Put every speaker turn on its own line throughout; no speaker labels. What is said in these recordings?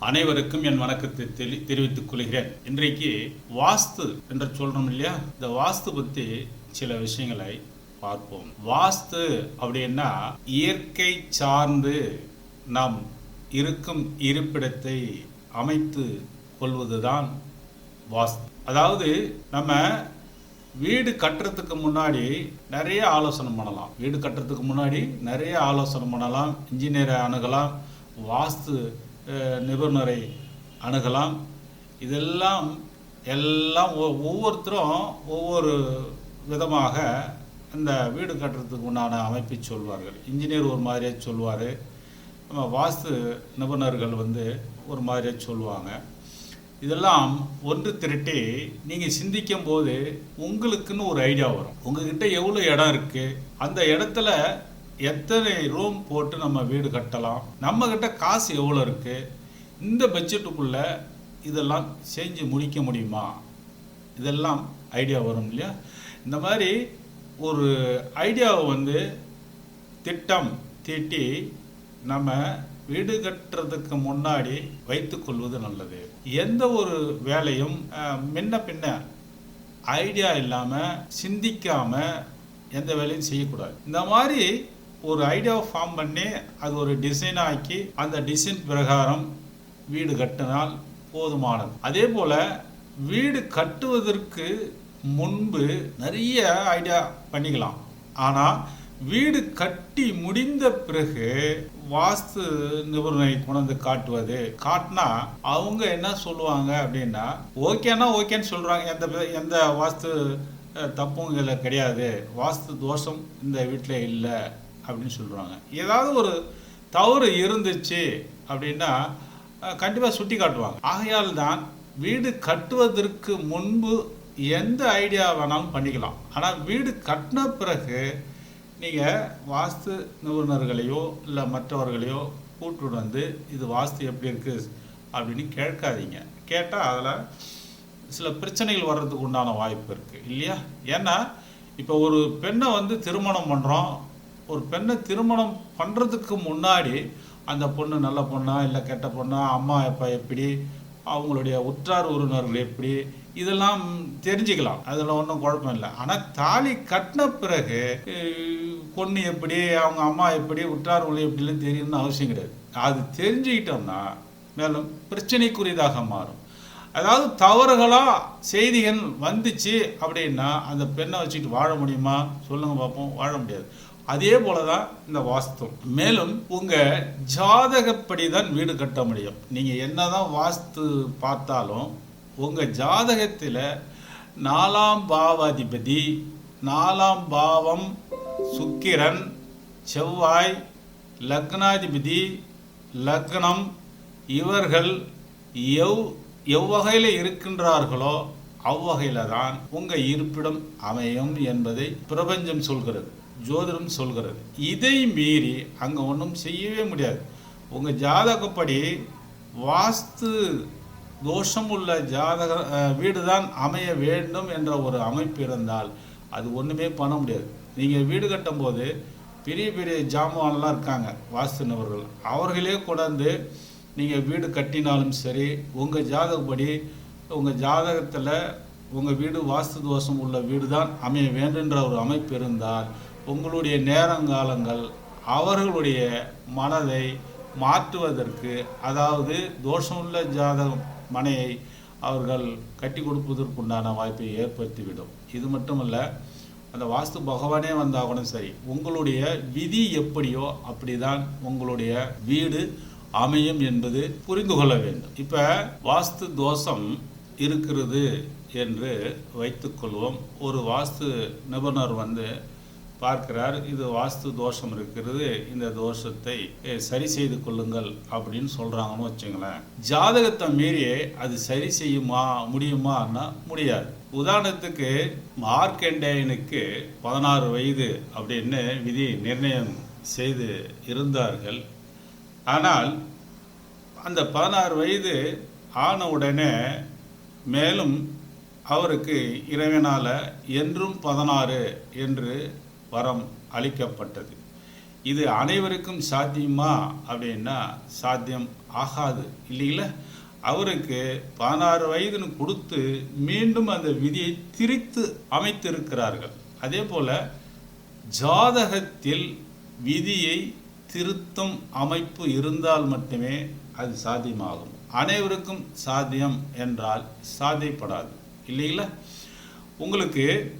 அனைவருக்கும் என் வணக்கத்தை தெரி- தெரிவித்துக் கொள்கிறேன். இன்றைக்கு வாஸ்து என்று சொல்றோம் இல்லையா? இந்த வாஸ்து பத்தி சில விஷயங்களை பார்ப்போம். வாஸ்து அப்படின்னா இயற்கை சார்ந்து நாம் இருக்கும் இருப்பிடத்தை அமைத்து கொள்வதுதான் வாஸ்து. அதாவது நம்ம வீடு கட்டுறதுக்கு முன்னாடி நிறைய ஆலோசனை பண்ணலாம். வீடு கட்டுறதுக்கு முன்னாடி நிறைய ஆலோசனை பண்ணலாம். இன்ஜினியரை அணுகலாம் வாஸ்து நிபுணரை அணுகலாம். இதெல்லாம் எல்லாம் ஒ- ஒவ்வொருத்தரும் ஒவ்வொரு விதமாக இந்த வீடு கட்டுறதுக்கு உண்டான அமைப்பை சொல்வார்கள். இன்ஜினியர் ஒரு மாதிரியே சொல்லுவார் நம்ம வாஸ்து நிபுணர்கள் வந்து ஒரு மாதிரியே சொல்லுவாங்க இதெல்லாம் ஒன்று திரட்டி நீங்கள் சிந்திக்கும் போது உங்களுக்குன்னு ஒரு ஐடியா வரும். உங்ககிட்ட எவ்வளோ இடம் இருக்குது அந்த இடத்துல எத்தனை ரூம் போட்டு நம்ம வீடு கட்டலாம்? நம்ம கிட்ட காசு எவ்வளோ இருக்குது இந்த பட்ஜெட்டுக்குள்ள இதெல்லாம் செஞ்சு முடிக்க முடியுமா? இதெல்லாம் ஐடியா வரும் இல்லையா? இந்த மாதிரி ஒரு ஐடியாவை வந்து திட்டம் தீட்டி நம்ம வீடு கட்டுறதுக்கு முன்னாடி வைத்துக்கொள்வது நல்லது. எந்த ஒரு வேலையும் முன்ன பின்ன ஐடியா இல்லாமல் சிந்திக்காமல் எந்த வேலையும் செய்யக்கூடாது. இந்த மாதிரி ஒரு ஐடியாவை ஃபார்ம் பண்ணி அது ஒரு டிசைன் ஆக்கி அந்த டிசைன் பிரகாரம் வீடு கட்டினால் போதுமானது. அதே போல் வீடு கட்டுவதற்கு முன்பு நிறைய ஐடியா பண்ணிக்கலாம். ஆனால் வீடு கட்டி முடிந்த பிறகு வாஸ்து நிபுணரை கொண்டு காட்டுவது காட்டினா அவங்க என்ன சொல்லுவாங்க அப்படின்னா ஓகேன்னா ஓகேன்னு சொல்கிறாங்க எந்த எந்த வாஸ்து தப்பும் இதில் கிடையாது. வாஸ்து தோஷம் இந்த வீட்டில் இல்லை. அப்படின்னு சொல்கிறாங்க ஏதாவது ஒரு தவறு இருந்துச்சு அப்படின்னா கண்டிப்பாக சுட்டி காட்டுவாங்க. ஆகையால் தான் வீடு கட்டுவதற்கு முன்பு எந்த ஐடியா வேணாலும் பண்ணிக்கலாம். ஆனால் வீடு கட்டின பிறகு நீங்கள் வாஸ்து நிபுணர்களையோ இல்லை மற்றவர்களையோ கூட்டு வந்து இது வாஸ்து எப்படி இருக்குது அப்படின்னு கேட்காதீங்க. கேட்டால் அதில் சில பிரச்சனைகள் வர்றதுக்கு உண்டான வாய்ப்பு இருக்குது இல்லையா? ஏன்னா இப்போ ஒரு பெண்ணை வந்து திருமணம் பண்ணுறோம் ஒரு பெண்ணை திருமணம் பண்ணுறதுக்கு முன்னாடி அந்த பொண்ணு நல்ல பொண்ணா இல்லை கெட்ட பொண்ணா அம்மா அப்பா எப்படி அவங்களுடைய உற்றார் உறவினர்கள் எப்படி இதெல்லாம் தெரிஞ்சுக்கலாம். அதில் ஒன்றும் குழப்பம் இல்லை. ஆனால் தாலி கட்டின பிறகு பொண்ணு எப்படி அவங்க அம்மா எப்படி உற்றார் உள்ள எப்படிலாம் தெரியணும்னு அவசியம் கிடையாது. அது தெரிஞ்சுக்கிட்டோம்னா மேலும் பிரச்சனைக்குரியதாக மாறும். அதாவது தவறுகளாக செய்திகள் வந்துச்சு அப்படின்னா அந்த பெண்ணை வச்சுக்கிட்டு வாழ முடியுமா? சொல்லுங்கள் பார்ப்போம் வாழ முடியாது. அதே போல தான் இந்த வாஸ்து மேலும் உங்கள் ஜாதகப்படி தான் வீடு கட்ட முடியும். நீங்கள் என்ன தான் வாஸ்து பார்த்தாலும் உங்கள் ஜாதகத்தில் நாலாம் பாவாதிபதி நாலாம் பாவம் சுக்கிரன் செவ்வாய் லக்னாதிபதி லக்னம் இவர்கள் எவ் எவ்வகையில் இருக்கின்றார்களோ அவ்வகையில் தான் உங்கள் இருப்பிடம் அமையும் என்பதை பிரபஞ்சம் சொல்கிறது. ஜோதிடம் சொல்கிறது. இதை மீறி அங்கே ஒன்றும் செய்யவே முடியாது. உங்கள் ஜாதகப்படி வாஸ்து தோஷம் உள்ள ஜாதக வீடு தான் அமைய வேண்டும் என்ற ஒரு அமைப்பு இருந்தால் அது ஒன்றுமே பண்ண முடியாது. நீங்கள் வீடு கட்டும்போது பெரிய பெரிய ஜாமான்லாம் இருக்காங்க வாஸ்து நபர்கள் அவர்களே கொண்டாந்து நீங்கள் வீடு கட்டினாலும் சரி உங்கள் ஜாதகப்படி உங்கள் ஜாதகத்தில் உங்கள் வீடு வாஸ்து தோஷம் உள்ள வீடு தான் அமைய வேண்டுன்ற ஒரு அமைப்பு இருந்தால் உங்களுடைய நேரங்காலங்கள் அவர்களுடைய மனதை மாற்றுவதற்கு அதாவது தோஷமுள்ள ஜாதகம் மனையை அவர்கள் கட்டி கொடுப்பதற்குண்டான வாய்ப்பை ஏற்படுத்திவிடும். இது மட்டுமல்ல அந்த வாஸ்து பகவானே வந்தால் கூட சரி உங்களுடைய விதி எப்படியோ அப்படிதான் உங்களுடைய வீடு அமையும் என்பது புரிந்து கொள்ள வேண்டும். இப்போ வாஸ்து தோஷம் இருக்கிறது என்று வைத்துக்கொள்வோம் ஒரு வாஸ்து நிபுணர் வந்து பார்க்கிறார் இது வாஸ்து தோஷம் இருக்கிறது இந்த தோஷத்தை சரி செய்து கொள்ளுங்கள் அப்படின்னு சொல்கிறாங்கன்னு வச்சுங்களேன். ஜாதகத்தை மீறி அது சரி செய்யுமா முடியுமான்னா முடியாது. உதாரணத்துக்கு மார்க்கண்டேயனுக்கு பதினாறு வயது அப்படின்னு விதி நிர்ணயம் செய்து இருந்தார்கள். ஆனால் அந்த பதினாறு வயது ஆன உடனே மேலும் அவருக்கு இறைவனால் என்றும் பதினாறு என்று வரம் அளிக்கப்பட்டது. இது அனைவருக்கும் சாத்தியமா அப்படின்னா சாத்தியம் ஆகாது இல்லைங்களா? அவருக்கு பதினாறு வயதுன்னு கொடுத்து மீண்டும் அந்த விதியை திரித்து அமைத்திருக்கிறார்கள். அதே போல் ஜாதகத்தில் விதியை திருத்தும் அமைப்பு இருந்தால் மட்டுமே அது சாத்தியமாகும். அனைவருக்கும் சாத்தியம் என்றால் சாத்தியப்படாது. இல்லைங்களா? உங்களுக்கு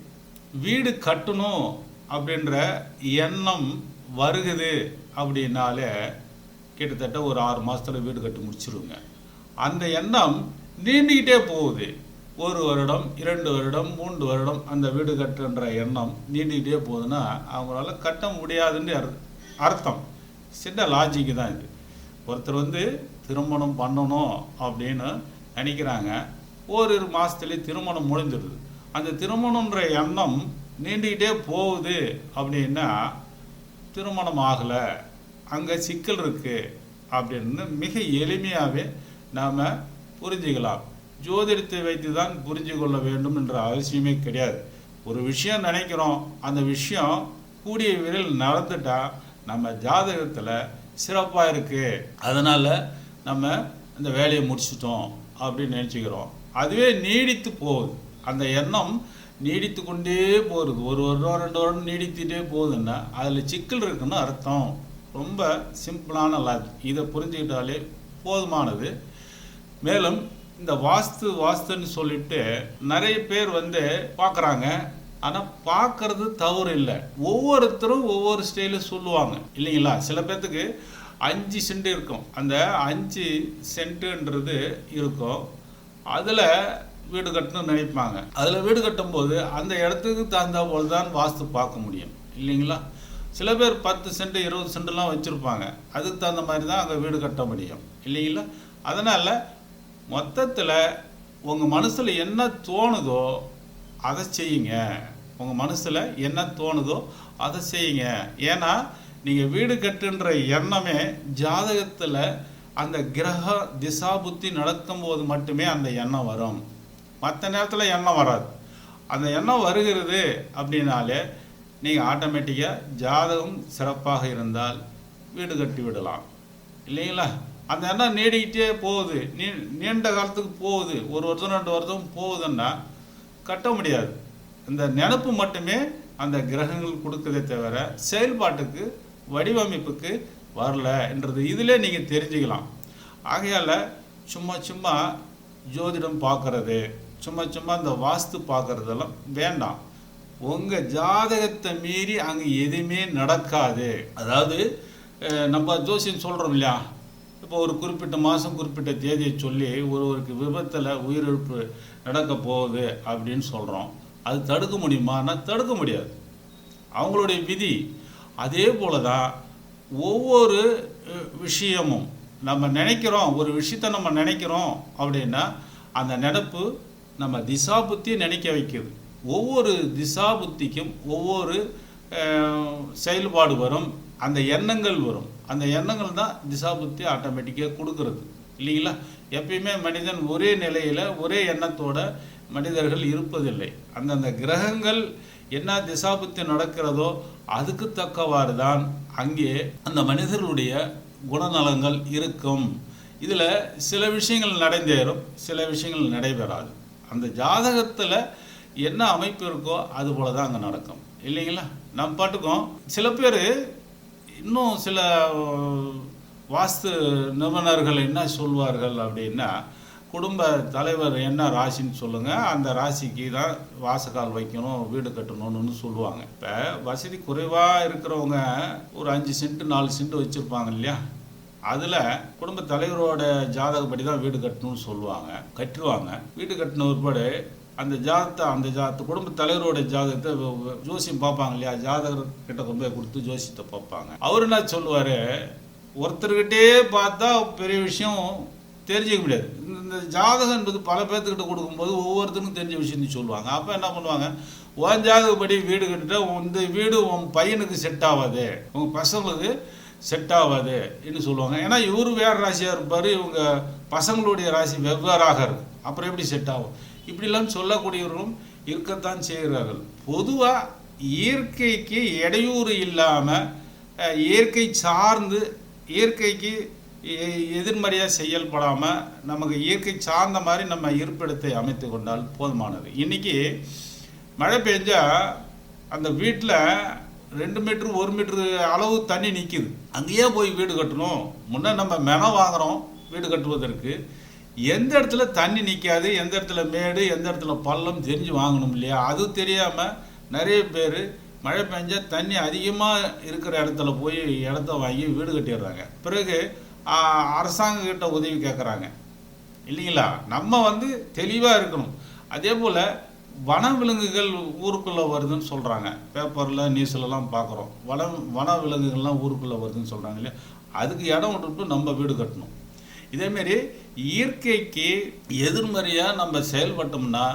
வீடு கட்டணும் அப்படின்ற எண்ணம் வருகுது அப்படின்னாலே கிட்டத்தட்ட ஒரு ஆறு மாதத்தில் வீடு கட்டி முடிச்சிருங்க. அந்த எண்ணம் நீண்டிக்கிட்டே போகுது. ஒரு வருடம் இரண்டு வருடம் மூன்று வருடம் அந்த வீடு கட்டுன்ற எண்ணம் நீண்டுக்கிட்டே போகுதுன்னா அவங்களால கட்ட முடியாதுன்னு அர்த்தம். சின்ன லாஜிக்கு தான் இது. ஒருத்தர் வந்து திருமணம் பண்ணணும் அப்படின்னு நினைக்கிறாங்க. ஓரிரு மாதத்துலேயே திருமணம் முடிஞ்சிடுது அந்த திருமணன்ற எண்ணம் நீண்டுக்கிட்டே போகுது அப்படின்னா திருமணம் ஆகலை அங்கே சிக்கல் இருக்குது அப்படின்னு மிக எளிமையாகவே நாம் புரிஞ்சுக்கலாம். ஜோதிடத்தை வைத்து தான் புரிஞ்சு கொள்ள வேண்டும் என்ற அவசியமே கிடையாது. ஒரு விஷயம் நினைக்கிறோம் அந்த விஷயம் கூடிய விரைவில் நடந்துட்டால் நம்ம ஜாதகத்தில் சிறப்பாக இருக்குது அதனால் நம்ம இந்த வேலையை முடிச்சிட்டோம். அப்படின்னு நினச்சிக்கிறோம். அதுவே நீடித்து போகுது. அந்த எண்ணம் நீடித்து கொண்டே போகிறது ஒரு வருடம் ரெண்டு வருடம் நீடித்துட்டே போகுதுன்னா அதில் சிக்கல் இருக்குன்னு அர்த்தம். ரொம்ப சிம்பிளான லாஜிக் இதை புரிஞ்சுக்கிட்டாலே போதுமானது. மேலும் இந்த வாஸ்து வாஸ்துன்னு சொல்லிட்டு நிறைய பேர் வந்து பார்க்குறாங்க. ஆனால் பார்க்கறது தவறு இல்லை. ஒவ்வொருத்தரும் ஒவ்வொரு ஸ்டைலில் சொல்லுவாங்க. இல்லைங்களா? சில பேர்த்துக்கு அஞ்சு சென்ட் இருக்கும். அந்த அஞ்சு சென்ட்டுன்றது இருக்கும். அதில் வீடு கட்டணும்னு நினைப்பாங்க. அதில் வீடு கட்டும்போது அந்த இடத்துக்கு தகுந்த போல் தான் வாஸ்து பார்க்க முடியும். இல்லைங்களா? சில பேர் பத்து சென்ட் இருபது சென்ட்லாம் வச்சுருப்பாங்க. அதுக்கு தகுந்த மாதிரி தான் அங்கே வீடு கட்ட முடியும். இல்லைங்களா? அதனால் மொத்தத்தில் உங்கள் மனசில் என்ன தோணுதோ அதை செய்யுங்க. உங்கள் மனசில் என்ன தோணுதோ அதை செய்யுங்க. ஏன்னா நீங்கள் வீடு கட்டுன்ற எண்ணமே ஜாதகத்தில் அந்த கிரக திசா புத்தி நடக்கும் போது மட்டுமே அந்த எண்ணம் வரும். மற்ற நேரத்தில் எண்ணம் வராது. அந்த எண்ணம் வருகிறது அப்படின்னாலே நீங்கள் ஆட்டோமேட்டிக்காக ஜாதகம் சிறப்பாக இருந்தால் வீடு கட்டி விடலாம். இல்லைங்களா? அந்த எண்ணம் நீடிக்கிட்டே போகுது. நீ நீண்ட காலத்துக்கு போகுது. ஒரு வருஷம் ரெண்டு வருஷம் போகுதுன்னா கட்ட முடியாது. இந்த நினப்பு மட்டுமே அந்த கிரகங்கள் கொடுக்கதே தவிர செயல்பாட்டுக்கு வடிவமைப்புக்கு வரல என்றது இதிலே நீங்கள் தெரிஞ்சுக்கலாம். ஆகையால் சும்மா சும்மா ஜோதிடம் பார்க்கறது சும்மா சும்மா இந்த வாஸ்து பார்க்குறதெல்லாம் வேண்டாம். உங்கள் ஜாதகத்தை மீறி அங்கே எதுவுமே நடக்காது. அதாவது நம்ம ஜோசியம் சொல்கிறோம் இல்லையா? இப்போ ஒரு குறிப்பிட்ட மாதம் குறிப்பிட்ட தேதியை சொல்லி ஒருவருக்கு விபத்தில் உயிரிழப்பு நடக்க போகுது அப்படின்னு சொல்கிறோம் அது தடுக்க முடியுமான்னா தடுக்க முடியாது. அவங்களுடைய விதி அதே போல தான் ஒவ்வொரு விஷயமும் நம்ம நினைக்கிறோம் ஒரு விஷயத்தை நம்ம நினைக்கிறோம் அப்படின்னா அந்த நினப்பு நம்ம திசா புத்தியை நினைக்க வைக்கிது. ஒவ்வொரு திசா புத்திக்கும் ஒவ்வொரு செயல்பாடு வரும் அந்த எண்ணங்கள் வரும். அந்த எண்ணங்கள் தான் திசா புத்தி ஆட்டோமேட்டிக்காக கொடுக்கறது. இல்லைங்களா? எப்பயுமே மனிதன் ஒரே நிலையில் ஒரே எண்ணத்தோட மனிதர்கள் இருப்பதில்லை. அந்தந்த கிரகங்கள் என்ன திசாபுத்தி நடக்கிறதோ அதுக்கு தக்கவாறு தான் அங்கே அந்த மனிதர்களுடைய குணநலங்கள் இருக்கும். இதில் சில விஷயங்கள் நடைபெறும் சில விஷயங்கள் நடைபெறாது. அந்த ஜாதகத்தில் என்ன அமைப்பு இருக்கோ அது போல தான் அங்கே நடக்கும். இல்லைங்களா? நம்ம பாட்டுக்கும் சில பேர் இன்னும் சில வாஸ்து நிபுணர்கள் என்ன சொல்வார்கள் அப்படின்னா குடும்ப தலைவர் என்ன ராசின்னு சொல்லுங்கள் அந்த ராசிக்கு தான் வாசக்கால் வைக்கணும் வீடு கட்டணும்னு சொல்லுவாங்க. இப்போ வசதி குறைவாக இருக்கிறவங்க ஒரு அஞ்சு சென்ட்டு நாலு சென்ட்டு வச்சுருப்பாங்க இல்லையா? அதில் குடும்ப தலைவரோட ஜாதகப்படி தான் வீடு கட்டணும்னு சொல்லுவாங்க கட்டுருவாங்க. வீடு கட்டின ஒருபாடு அந்த ஜாதத்தை அந்த ஜாதத்தை குடும்ப தலைவரோட ஜாதகத்தை ஜோசியம் பார்ப்பாங்க இல்லையா? ஜாதகர் கிட்ட கொண்டு போய் கொடுத்து ஜோசியத்தை பார்ப்பாங்க. அவர் என்ன சொல்லுவார்? ஒருத்தர்கிட்டே பார்த்தா பெரிய விஷயம் தெரிஞ்சுக்க முடியாது. இந்த- ஜாதகன்றது என்பது பல பேர்த்துக்கிட்ட கொடுக்கும்போது ஒவ்வொருத்தருக்கும் தெரிஞ்ச விஷயம் சொல்லுவாங்க. அப்போ என்ன பண்ணுவாங்க? உன் ஜாதகப்படி வீடு கட்டிட்டா இந்த வீடு உன் பையனுக்கு செட் ஆகாது உங்கள் பசங்களுக்கு செட் ஆகாது என்று சொல்லுவாங்க. ஏன்னா இவர் வேறு ராசியாக இருப்பார் இவங்க பசங்களுடைய ராசி வெவ்வேறாக இருக்கு. அப்புறம் எப்படி செட் ஆகும்? இப்படிலாம் சொல்லக்கூடியவர்களும் இருக்கத்தான் செய்கிறார்கள். பொதுவாக இயற்கைக்கு இடையூறு இல்லாமல் இயற்கை சார்ந்து இயற்கைக்கு எதிர்மறையாக செயல்படாமல் நமக்கு இயற்கை சார்ந்த மாதிரி நம்ம இருப்பிடத்தை அமைத்து கொண்டால் போதுமானது. இன்றைக்கி மழை பெஞ்சால் அந்த வீட்டில் ரெண்டு மீட்ரு ஒரு மீட்ரு அளவு தண்ணி நிற்கிது அங்கேயே போய் வீடு கட்டணும். முன்னே நம்ம மெனம் வாங்குகிறோம் வீடு கட்டுவதற்கு. எந்த இடத்துல தண்ணி நிற்காது எந்த இடத்துல மேடு எந்த இடத்துல பள்ளம் தெரிஞ்சு வாங்கணும் இல்லையா? அது தெரியாமல் நிறைய பேர் மழை பெஞ்சால் தண்ணி அதிகமாக இருக்கிற இடத்துல போய் இடத்த வாங்கி வீடு கட்டிடுறாங்க. பிறகு அரசாங்கக்கிட்ட அரசாங்கம் உதவி கேட்குறாங்க இல்லைங்களா? நம்ம வந்து தெளிவாக இருக்கணும். அதே போல் வனவிலங்குகள் ஊருக்குள்ளே வருதுன்னு சொல்கிறாங்க பேப்பரில் நியூஸ்லலாம் பார்க்குறோம் வன வன விலங்குகள்லாம் ஊருக்குள்ளே வருதுன்னு சொல்கிறாங்க இல்லையா? அதுக்கு இடம் விட்டுட்டு நம்ம வீடு கட்டணும். இதேமாரி இயற்கைக்கு எதிர்மறையாக நம்ம செயல்பட்டோம்னா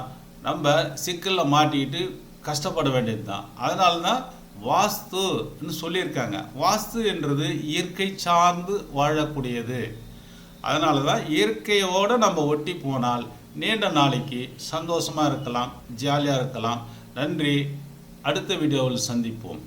நம்ம சிக்கலில் மாட்டிக்கிட்டு கஷ்டப்பட வேண்டியது தான் அதனால தான் வாஸ்துன்னு சொல்லியிருக்காங்க. வாஸ்து என்றது இயற்கை சார்ந்து வாழக்கூடியது. அதனால தான் இயற்கையோடு நம்ம ஒட்டி போனால் நீண்ட நாளைக்கு சந்தோஷமாக இருக்கலாம் ஜாலியாக இருக்கலாம். நன்றி. அடுத்த வீடியோவில் சந்திப்போம்.